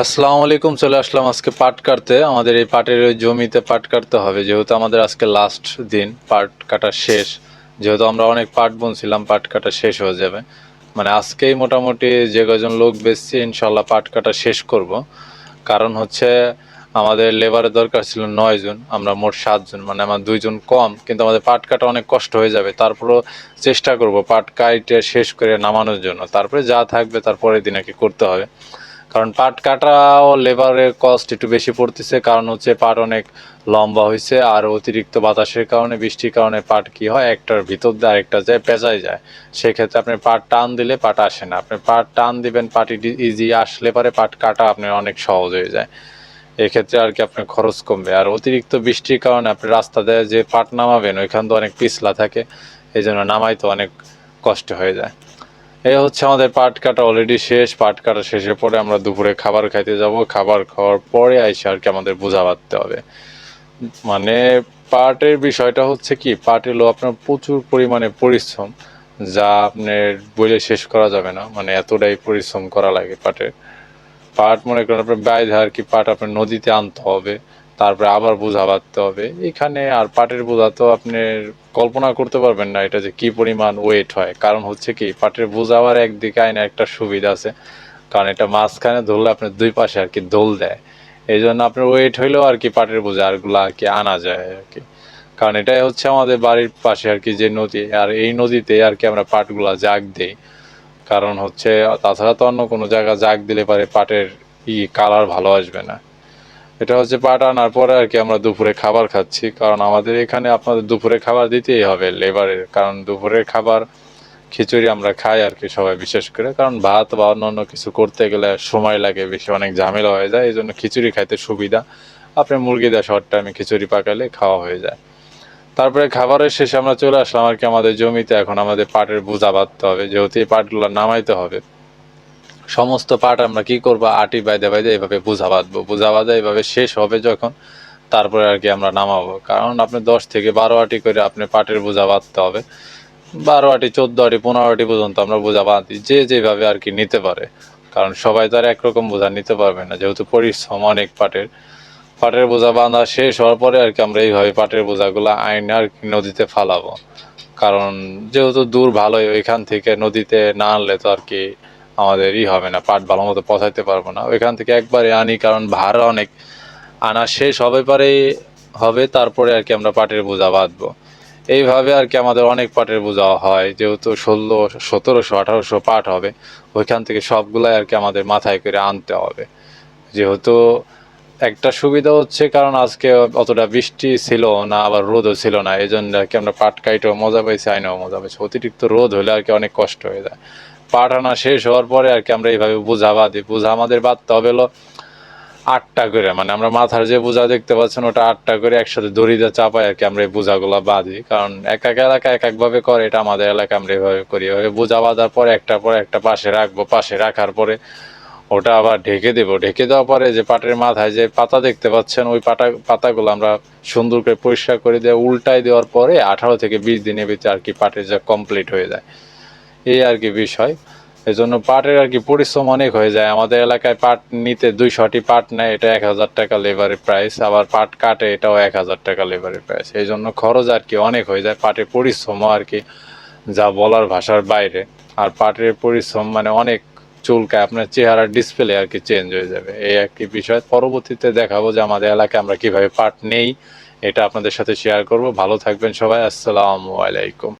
আসসালামু আলাইকুম, চলে আসলাম আজকে পাট কাটতে। আমাদের এই পাটের ওই জমিতে পাট কাটতে হবে, যেহেতু আমাদের আজকে লাস্ট দিন, পাট কাটা শেষ। যেহেতু আমরা অনেক পাট বুনছিলাম, পাট কাটা শেষ হয়ে যাবে। মানে আজকেই মোটামুটি যে কজন লোক বেচছি ইনশাল্লাহ পাট কাটা শেষ করব। কারণ হচ্ছে আমাদের লেবারের দরকার ছিল নয় জন, আমরা মোট সাতজন মানে আমার দুইজন কম, কিন্তু আমাদের পাট কাটা অনেক কষ্ট হয়ে যাবে। তারপরেও চেষ্টা করব পাট কাইটে শেষ করে নামানোর জন্য। তারপরে যা থাকবে তারপরের দিন আর কি করতে হবে। কারণ পাট কাটা ও লেবারের কস্ট একটু বেশি পড়তেছে, কারণ হচ্ছে পাট অনেক লম্বা হয়েছে আর অতিরিক্ত বাতাসের কারণে, বৃষ্টির কারণে পাট কি হয়, একটার ভিতর দিয়ে আরেকটা যায় পেঁচাই যায়। সেক্ষেত্রে আপনি পাট টান দিলে পাট আসে না। আপনি পাট টান দিবেন, পাট ইজি আসলে পারে পাট কাটা আপনার অনেক সহজ হয়ে যায়। এক্ষেত্রে আর কি আপনার খরচ কমবে। আর অতিরিক্ত বৃষ্টির কারণে আপনি রাস্তা দিয়ে যে পাট নামাবেন, ওইখান তো অনেক পিছলা থাকে এই জন্য নামাই তো অনেক কষ্ট হয়ে যায়। এই হচ্ছে আমাদের পাট কাটা অলরেডি শেষ, পাট কাটা শেষের পরে আমরা দুপুরে খাবার খাইতে যাব। খাবার খাওয়ার পরে আইসে আর কি আমাদের বোঝা বাঁধতে হবে। মানে পাটের বিষয়টা হচ্ছে কি, পাট এলো আপনার প্রচুর পরিমাণে পরিশ্রম, যা আপনার বলে শেষ করা যাবে না। মানে এতটাই পরিশ্রম করা লাগে পাটের। পাট মনে করেন আপনার বাইরে আর কি পাট আপনার নদীতে আনতে হবে, তারপরে আবার বোঝা বাঁধতে হবে। এখানে আর পাটের বোঝা তো আপনি কল্পনা করতে পারবেন না এটা যে কি পরিমাণ ওয়েট হয়। কারণ হচ্ছে কি, পাটের বোঝা আবার একদিকে আইনে একটা সুবিধা আছে। কারণ এটা মাঝখানে ধরলে আপনার দুই পাশে আর কি দোল দেয়। এই জন্য আপনার ওয়েট হইলেও আর কি পাটের বোঝা আরগুলো আর কি আনা যায় আর কি। কারণ এটাই হচ্ছে আমাদের বাড়ির পাশে আর কি যে নদী, আর এই নদীতে আর কি আমরা পাটগুলা জাগ দিই। কারণ হচ্ছে, তাছাড়া তো অন্য কোনো জায়গা জাগ দিলে পারে পাটের ই কালার ভালো আসবে না। এটা হচ্ছে পাট আনার পরে আর কি আমরা দুপুরে খাবার খাচ্ছি। কারণ আমাদের এখানে আপনাদের দুপুরে খাবার দিতেই হবে লেবারের। কারণ দুপুরের খাবার, খিচুড়ি আমরা খাই আর কি সবাই বিশেষ করে। কারণ ভাত বা অন্য কিছু করতে গেলে সময় লাগে, বেশি অনেক ঝামেলা হয়ে যায়। এই জন্য খিচুড়ি খাইতে সুবিধা। আপনি মুরগি দেওয়া শর্ট টাইমে খিচুড়ি পাকালে খাওয়া হয়ে যায়। তারপরে খাবারের শেষে আমরা চলে আসলাম আর কি আমাদের জমিতে। এখন আমাদের পাটের বোঝা বাঁধতে হবে। যেহেতু এই পাটগুলো নামাইতে হবে। সমস্ত পাট আমরা কি করব? আটি বাইদে বাইদে এইভাবে বোঝা বাঁধবো। বোঝা বাঁধা এইভাবে শেষ হবে যখন, তারপরে আর কি আমরা নামাবো। কারণ আপনি দশ থেকে বারো আটি করে আপনি পাটের বোঝা বাঁধতে হবে। বারো আটি, চোদ্দ আটি, পনেরো আটি পর্যন্ত আমরা বোঝা বাঁধি, যে যেভাবে আর কি নিতে পারে। কারণ সবাই তো আর একরকম বোঝা নিতে পারবে না, যেহেতু পরিশ্রম অনেক পাটের। পাটের বোঝা বাঁধা শেষ হওয়ার পরে আর কি আমরা এইভাবে পাটের বোঝাগুলো আইনে আর কি নদীতে ফালাবো। কারণ যেহেতু দূর ভালোই, ওইখান থেকে নদীতে না আনলে তো আর কি আমাদের ই হবে না পাট ভালো মতো পচাইতে পারব না। ওইখান থেকে একবারে আনি, কারণ ভাড়া অনেক। আনা শেষ হবে পারে, হবে, তারপরে আর কি আমরা পাটের বোঝা বাঁধবো। এইভাবে আর কি আমাদের অনেক পাটের বোঝা হয়, যেহেতু ষোলো, সতেরোশো, আঠারোশো পাট হবে, ওইখান থেকে সবগুলাই আর কি আমাদের মাথায় করে আনতে হবে। যেহেতু একটা সুবিধা হচ্ছে, কারণ আজকে অতটা বৃষ্টি ছিল না, আবার রোদও ছিল না এই জন্য আর কি আমরা পাট কাইটেও মজা পাইছি, আইনেও মজা পাইছি। অতিরিক্ত রোদ হলে আর কি অনেক কষ্ট হয়ে যায়। পাট আনা শেষ হওয়ার পরে আর কি আমরা এইভাবে বোঝা বাঁধি বোঝা আমাদের বাঁধতে হবে হলো আটটা করে। মানে আমরা মাথার যে বোঝা দেখতে পাচ্ছেন ওটা আটটা করে একসাথে দড়িতে চাপাই আর কি আমরা এই বোঝাগুলো বাঁধি। কারণ এক এক এলাকা এক একভাবে করে, এটা আমাদের এলাকা আমরা এভাবে করি। এভাবে বোঝা বাঁধার পরে একটা পরে একটা পাশে রাখব, পাশে রাখার পরে ওটা আবার ঢেকে দেবো। ঢেকে দেওয়ার পরে যে পাটের মাথায় যে পাতা দেখতে পাচ্ছেন, ওই পাতা পাতাগুলো আমরা সুন্দর করে পরিষ্কার করে দিয়ে উল্টাই দেওয়ার পরে আঠারো থেকে বিশ দিনের ভিতরে আর কি পাটের যা কমপ্লিট হয়ে যায়। এই আর কি বিষয়। এই জন্য পাটের আর কি পরিশ্রম অনেক হয়ে যায়। আমাদের এলাকায় পাট নিতে দুইশোটি পাট নেয়, এটা এক হাজার টাকা লেবারের প্রাইস আবার পাট কাটে, এটাও এক হাজার টাকা লেবারের প্রাইস এই জন্য খরচ আর কি অনেক হয়ে যায় পাটের পরিশ্রমও আর কি, যা বলার ভাষার বাইরে। আর পাটের পরিশ্রম মানে অনেক চুলকায়, আপনার চেহারার ডিসপ্লে আর কি চেঞ্জ হয়ে যাবে। এই একটি বিষয়। পরবর্তীতে দেখাবো যে আমাদের এলাকায় আমরা কীভাবে পাট নেই, এটা আপনাদের সাথে শেয়ার করব। ভালো থাকবেন সবাই, আসসালামু আলাইকুম।